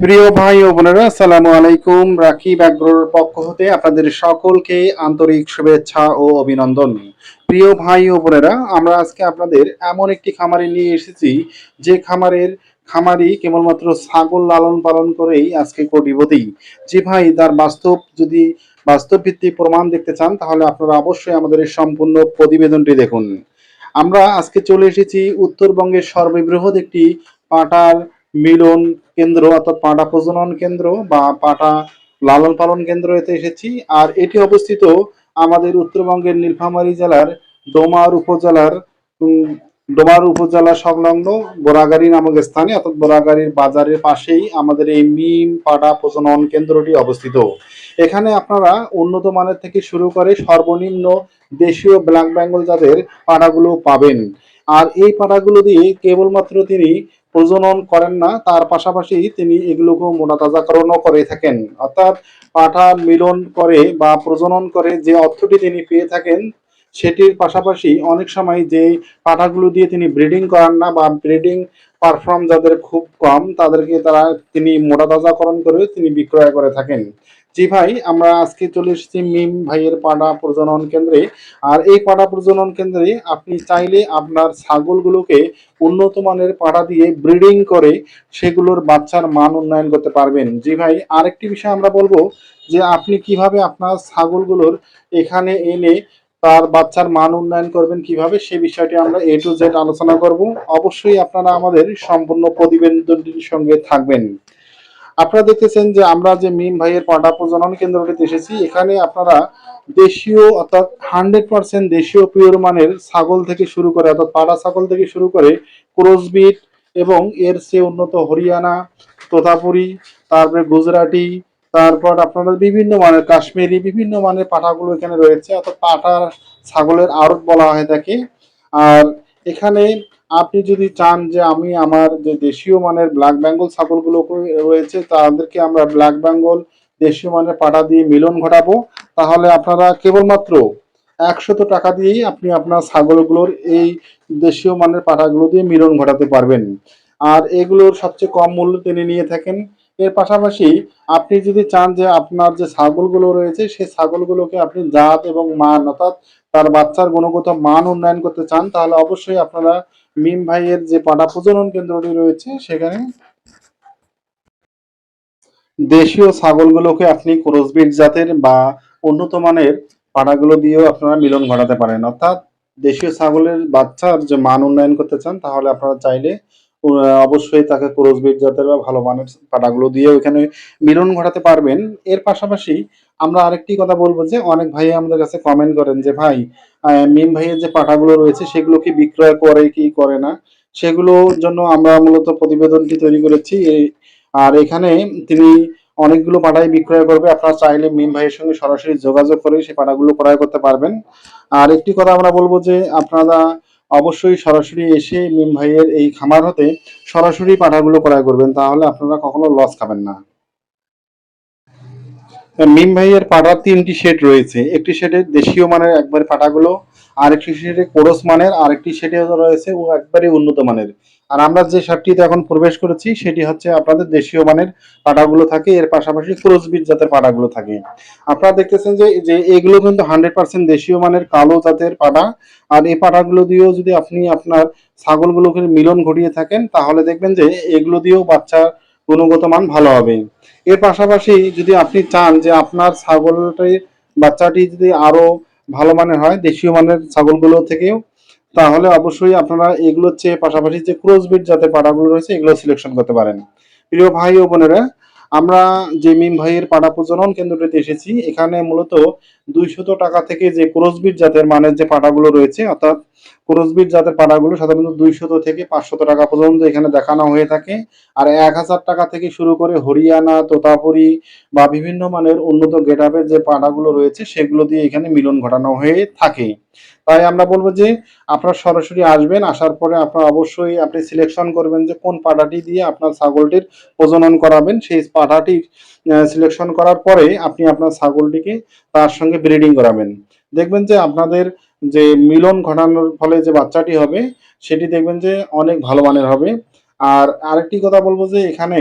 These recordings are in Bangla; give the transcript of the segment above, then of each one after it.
প্রিয় ভাই ও বোনেরা, আসসালামু আলাইকুম। রাকিব আগ্রোর পক্ষ হতে আপনাদের সকলকে আন্তরিক শুভেচ্ছা ও অভিনন্দন। প্রিয় ভাই ও বোনেরা, আমরা আজকে আপনাদের এমন একটি খামারে নিয়ে এসেছি, যে খামারের খামারি কেবলমাত্র ছাগল লালন পালন করেই আজকে কোটিপতি। যে ভাই, তার বাস্তব যদি বাস্তব ভিত্তিক প্রমাণ দেখতে চান, তাহলে আপনারা অবশ্যই আমাদের এই সম্পূর্ণ প্রতিবেদনটি দেখুন। আমরা আজকে চলে এসেছি উত্তরবঙ্গের সর্ববৃহৎ একটি পাটার মিলন কেন্দ্র অর্থাৎ পাটা প্রজনন কেন্দ্র বা পাটা লালন পালন কেন্দ্র এতে এসেছি। আর এটি অবস্থিত আমাদের উত্তরবঙ্গের নীলফামারী জেলার ডোমার উপজেলার ডোমার উপজেলা সংলগ্ন বোরাগাড়ি নামক স্থানে অর্থাৎ বোরাগাড়ির বাজারের পাশেই আমাদের এই মিম পাটা প্রজনন কেন্দ্রটি অবস্থিত। এখানে আপনারা উন্নত মানের থেকে শুরু করে সর্বনিম্ন দেশীয় ব্ল্যাক বেঙ্গল জাতের পাড়াগুলো পাবেন। আর এই পাড়াগুলো দিয়ে কেবলমাত্র তিনি প্রজনন করেন না, তার পাশাপাশি তিনি এগুলোকে মোনাতাজাকরণও করে থাকেন। অর্থাৎ পাঠা মিলন করে বা প্রজনন করে যে অর্থটি তিনি পেয়ে থাকেন, সেটির পাশাপাশি অনেক সময় যে পাঠাগুলো দিয়ে তিনি ব্রিডিং করান না বা ব্রিডিং পারফর্ম যাদের খুব কম, তাদেরকে তারা তিনি মোটা তাজাকরণ করে তিনি বিক্রয় করে থাকেন। জি ভাই, আমরা আজকে চলে এসেছি মিম ভাইয়ের পাড়া প্রজনন কেন্দ্রে। আর এই পাড়া প্রজনন কেন্দ্রে আপনি চাইলে আপনার ছাগলগুলোকে উন্নত মানের পাড়া দিয়ে ব্রিডিং করে সেগুলোর বাচ্চার মান উন্নয়ন করতে পারবেন। জি ভাই, আরেকটি বিষয় আমরা বলব যে আপনি কীভাবে আপনার ছাগলগুলোর এখানে এনে তার বাচ্চার মান উন্নয়ন করবেন কীভাবে, সে বিষয়টি আমরা এ টু জেড আলোচনা করব। অবশ্যই আপনারা আমাদের সম্পূর্ণ প্রতিবেদনটির সঙ্গে থাকবেন। আপনারা দেখতেছেন যে আমরা যে মিম ভাইয়ের পাটা প্রজনন কেন্দ্রটিতে এসেছি, এখানে আপনারা দেশীয় অর্থাৎ হান্ড্রেড পার্সেন্ট দেশীয় পিওর মানের ছাগল থেকে শুরু করে, অর্থাৎ পাড়া ছাগল থেকে শুরু করে ক্রসবিট এবং এর চেয়ে উন্নত হরিয়ানা, তোতাপুরি, তারপরে গুজরাটি তারপর আপনাদের বিভিন্ন মানের কাশ্মীরি, বিভিন্ন মানের পাঠাগুলো এখানে রয়েছে। অর্থাৎ পাঠার ছাগলের আড়ত বলা হয় তাকে আর এখানে আপনি যদি চান যে আমি আমার যে দেশীয় মানের ব্ল্যাক বেঙ্গল ছাগলগুলো রয়েছে, তাদেরকে আমরা ব্ল্যাক বেঙ্গল দেশীয় মানের পাঠা দিয়ে মিলন ঘটাবো। তাহলে আপনারা কেবলমাত্র একশত টাকা দিয়েই আপনি আপনার ছাগলগুলোর এই দেশীয় মানের পাঠাগুলো দিয়ে মিলন ঘটাতে পারবেন। আর এগুলোর সবচেয়ে কম মূল্য তিনি নিয়ে থাকেন। এর পাশাপাশি আপনি যদি চান যে আপনার যে ছাগলগুলো রয়েছে, সেই ছাগলগুলোকে আপনি জাত এবং মান, অর্থাৎ তার বাচ্চার গুণগত মান উন্নয়ন করতে চান, তাহলে অবশ্যই আপনারা মিম ভাইয়ের যে পাটা প্রজনন কেন্দ্রটি রয়েছে, সেখানে দেশীয় ছাগলগুলোকে আপনি ক্রসবিট জাতের বা উন্নত মানের পাড়াগুলো দিয়েও আপনারা মিলন ঘটাতে পারেন। অর্থাৎ দেশীয় ছাগলের বাচ্চার যে মান উন্নয়ন করতে চান, তাহলে আপনারা চাইলে অবশ্যই তাকে ক্রসবিট জাতের বা ভালো মানের পাড়াগুলো দিয়ে এখানে মিলন ঘটাতে পারবেন। এর পাশাপাশি আমরা আরেকটি কথা বলব যে, অনেক ভাই আমাদের কাছে কমেন্ট করেন যে, ভাই মিম ভাইয়ের যে পাঠাগুলো রয়েছে, সেগুলো কি বিক্রয় করে কি করে না? সেগুলোর জন্য আমরা মূলত প্রতিবেদনটি তৈরি করেছি। আর এখানে তিনি অনেকগুলো পাঠাই বিক্রয় করবে। আপনারা চাইলে মিম ভাইয়ের সঙ্গে সরাসরি যোগাযোগ করে সেই পাঠাগুলো ক্রয় করতে পারবেন। আর একটি কথা আমরা বলব যে, আপনারা অবশ্যই সরাসরি এসে মিম ভাইয়ের এই খামার হতে সরাসরি পাঠাগুলো ক্রয় করবেন, তাহলে আপনারা কখনো লস খাবেন না। মিম ভাইয়ের পাটার তিনটি শেড রয়েছে। একটি শেডে দেশীয় মানের একবারে পাটাগুলো, আরেকটি শেডে কোরস মানের, আরেকটি শেডে রয়েছে ও একবারে উন্নত মানের। আর আমরা যে শার্টটিতে এখন প্রবেশ করেছি, সেটি হচ্ছে আপনাদের দেশীয় মানের পাটাগুলো থাকে। এর পাশাপাশি ক্রসবিট জাতের পাটাগুলো থাকে। আপনারা দেখতেছেন যে যে এগুলো কিন্তু হান্ড্রেড পার্সেন্ট দেশীয় মানের কালো জাতের পাটা। আর এই পাটাগুলো দিয়েও যদি আপনি আপনার ছাগলগুলোকে মিলন ঘটিয়ে থাকেন, তাহলে দেখবেন যে এগুলো দিয়েও বাচ্চার গুণগত মান ভালো হবে। এর পাশাপাশি যদি আপনি চান যে আপনার ছাগলটি, বাচ্চাটি যদি আরও ভালো মানের হয়, দেশীয় মানের ছাগলগুলো থেকেও, তাহলে অবশ্যই আপনারা এগুলোর চেয়ে পাশাপাশি যে ক্রসবিট জাতের পাড়াগুলো রয়েছে, এগুলো সিলেকশন করতে পারেন। প্রিয় ভাই ও বোনেরা, আমরা যে মিম ভাইয়ের পাড়া প্রজনন কেন্দ্রটিতে এসেছি, এখানে মূলত দুইশত টাকা থেকে যে ক্রসবিট জাতের মানের যে পাটাগুলো রয়েছে, অর্থাৎ ক্রসবিট জাতের পাটাগুলো সাধারণত দুইশত থেকে পাঁচশত টাকা পর্যন্ত এখানে দেখানো হয়ে থাকে। আর এক হাজার টাকা থেকে শুরু করে হরিয়ানা, তোতাপুরি বা বিভিন্ন মানের উন্নত গেটআপের যে পাটাগুলো রয়েছে, সেগুলো দিয়ে এখানে মিলন ঘটানো হয়ে থাকে। তাই আমরা বলব যে, আপনার সরাসরি আসবেন, আসার পরে আপনার অবশ্যই আপনি সিলেকশন করবেন যে কোন পাটাটি দিয়ে আপনার ছাগলটির প্রজনন করাবেন। সেই পাটাটি সিলেকশন করার পরে আপনি আপনার ছাগলটিকে তার সঙ্গে ব্রিডিং করাবেন। দেখবেন যে আপনাদের যে মিলন ঘটানোর ফলে যে বাচ্চাটি হবে, সেটি দেখবেন যে অনেক ভালো মানের হবে। আর আরেকটি কথা বলব যে এখানে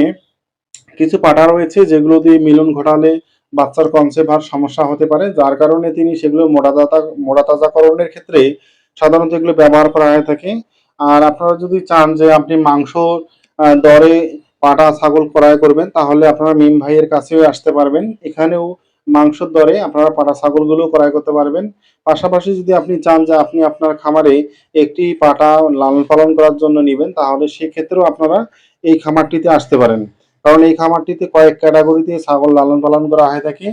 কিছু পাটা রয়েছে যেগুলো দিয়ে মিলন ঘটালে বাচ্চার কনসেপ্ট আর সমস্যা হতে পারে। যার কারণে তিনি সেগুলো মোটাতাজা মোটাতাজাকরণের ক্ষেত্রে সাধারণত এগুলো ব্যবহার করা হয়ে থাকে। আর আপনারা যদি চান যে আপনি মাংস দরে পাটা ছাগল ক্রয় করবেন, তাহলে আপনারা মিম ভাইয়ের কাছেও আসতে পারবেন। এখানেও মাংসের দরে আপনারা পাটা ছাগলগুলো ক্রয় করতে পারবেন। পাশাপাশি যদি আপনি চান যে আপনি আপনার খামারে একটি পাটা লালন পালন করার জন্য নেবেন, তাহলে সেক্ষেত্রেও আপনারা এই খামারটিতে আসতে পারেন। কারণ এই খামারটিতে কয়েক ক্যাটাগরিতে ছাগল লালন পালন করা হয়ে থাকে।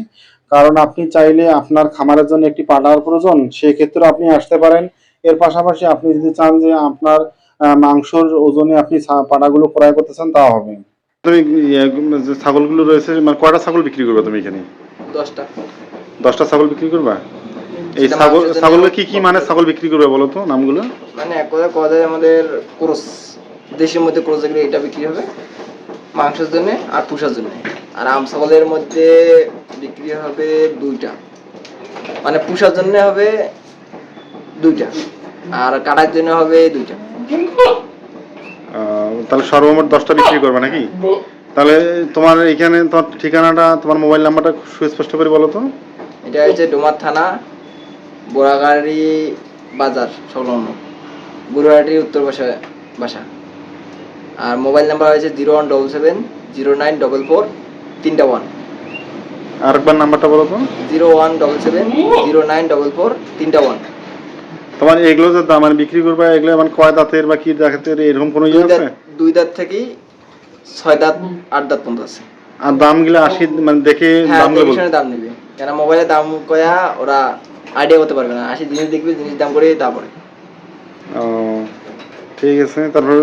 কারণ আপনি চাইলে আপনার খামারের জন্য একটি পাটার প্রয়োজন সেক্ষেত্রে আপনি আসতে পারেন। এর পাশাপাশি আপনি যদি চান যে আপনার মাংসর ওজনে আপনি পাটাগুলো ক্রয় করতে চান, তাও হবে। তুমি যে ছাগলগুলো রয়েছে মানে কয়টা ছাগল বিক্রি করবে তুমি এখানে? দশটা। দশটা ছাগল বিক্রি করবা? এই ছাগল কি কি মানে ছাগল বিক্রি করবে বলো তো নামগুলো? মানে এক কথা আমাদের ক্রোস দেশের মধ্যে ক্রোস যেগুলো এটা বিক্রি হবে মাংসের জন্য আর পুষার জন্য। আর আম ছাগলের মধ্যে বিক্রি হবে দুইটা। মানে পুষার জন্য হবে দুইটা। আর কাটার জন্য হবে দুইটা। আহ, তাহলে সর্বমোট দশটা বিক্রি করবে নাকি? তাহলে তোমার এখানে তোমার ঠিকানাটা তোমার মোবাইল নাম্বারটা সুস্পষ্ট করে বলো তো। এটা হচ্ছে ডোমার থানা বোরাগাড়ি বাজার সংলগ্ন বুড়াহাটির উত্তর বাসা বাসা। আর মোবাইল নাম্বার হয়েছে zero one double seven zero nine double four তিনটা ওয়ান। আরেকবার নাম্বারটা বলো তো। Zero one double seven zero nine double four তিনটা ওয়ান। তোমার এগুলো যে দাম মানে বিক্রি করবে এগুলো মানে কয় দাঁতের বা কি দাঁতের এরকম কোনো ইয়ে আছে? দুই দাঁত থেকেই ছয় দাঁত আট দাঁত পর্যন্ত আছে। আর দামগুলো আশি মানে দেখে হ্যাঁ দামগুলো দেখে শুনে দাম নেবে। কেন মোবাইলে দাম কয়া ওরা আইডিয়া করতে পারবে না। আসি জিনিস দেখবে জিনিস দাম করে তারপরে। ও ঠিক আছে তারপর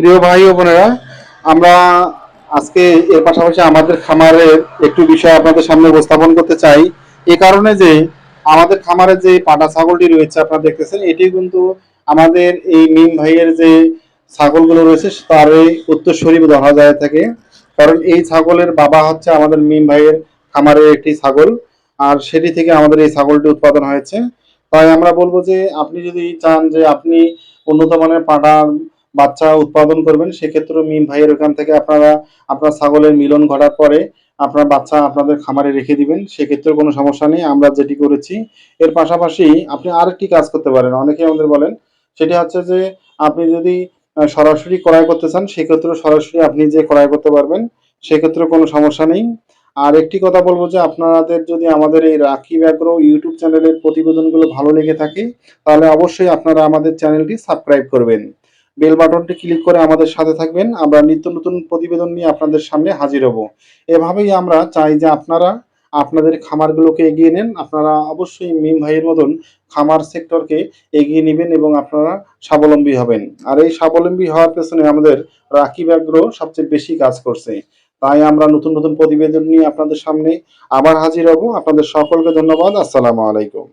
প্রিয় ভাই ও বোনেরা আমরা আজকে এর পাশাপাশি আমাদের খামারের একটু বিষয় আপনাদের সামনে উপস্থাপন করতে চাই। এ কারণে যে আমাদের খামারে যে পাটা ছাগলটি রয়েছে আপনারা দেখতেছেন, এটি কিন্তু আমাদের এই মিম ভাইয়ের যে ছাগলগুলো রয়েছে, তারই উত্তরস্বরী ধরা যায় থাকে কারণ এই ছাগলের বাবা হচ্ছে আমাদের মিম ভাইয়ের খামারের একটি ছাগল, আর সেটি থেকে আমাদের এই ছাগলটি উৎপাদন হয়েছে। তাই আমরা বলব যে, আপনি যদি চান যে আপনি উন্নত মানের পাটা বাচ্চা উৎপাদন করবেন সেক্ষেত্রে মিম ভাইয়ের ওখান থেকে আপনারা, আপনার ছাগলের মিলন ঘটার পরে আপনার বাচ্চা আপনাদের খামারে রেখে দিবেন সেক্ষেত্রে কোনো সমস্যা নেই, আমরা যেটি করেছি। এর পাশাপাশি আপনি আরেকটি কাজ করতে পারেন, অনেকে আমাদের বলেন, সেটি হচ্ছে যে আপনি যদি সরাসরি ক্রয় করতে চান সেক্ষেত্রে সরাসরি আপনি যে ক্রয় করতে পারবেন সেক্ষেত্রে কোনো সমস্যা নেই। আর একটি কথা বলব যে আপনাদের যদি আমাদের এই রাখি ব্যাগ্র ইউটিউব চ্যানেলের প্রতিবেদনগুলো ভালো লেগে থাকে, তাহলে অবশ্যই আপনারা আমাদের চ্যানেলটি সাবস্ক্রাইব করবেন। বেল বাটনটি ক্লিক করে আমাদের সাথে থাকবেন। আমরা নিত্য নতুন প্রতিবেদন নিয়ে আপনাদের সামনে হাজির হব। এভাবেই আমরা চাই যে আপনারা আপনাদের খামারগুলোকে এগিয়ে নেন। আপনারা অবশ্যই মিম ভাইয়ের মতন খামার সেক্টরকে এগিয়ে নেবেন এবং আপনারা স্বাবলম্বী হবেন। আর এই স্বাবলম্বী হওয়ার পেছনে আমাদের রাখি ব্যাগ্র সবচেয়ে বেশি কাজ করছে। তাই আমরা নতুন নতুন প্রতিবেদন নিয়ে আপনাদের সামনে আবার হাজির হব। আপনাদের সকলকে ধন্যবাদ। আসসালামু আলাইকুম।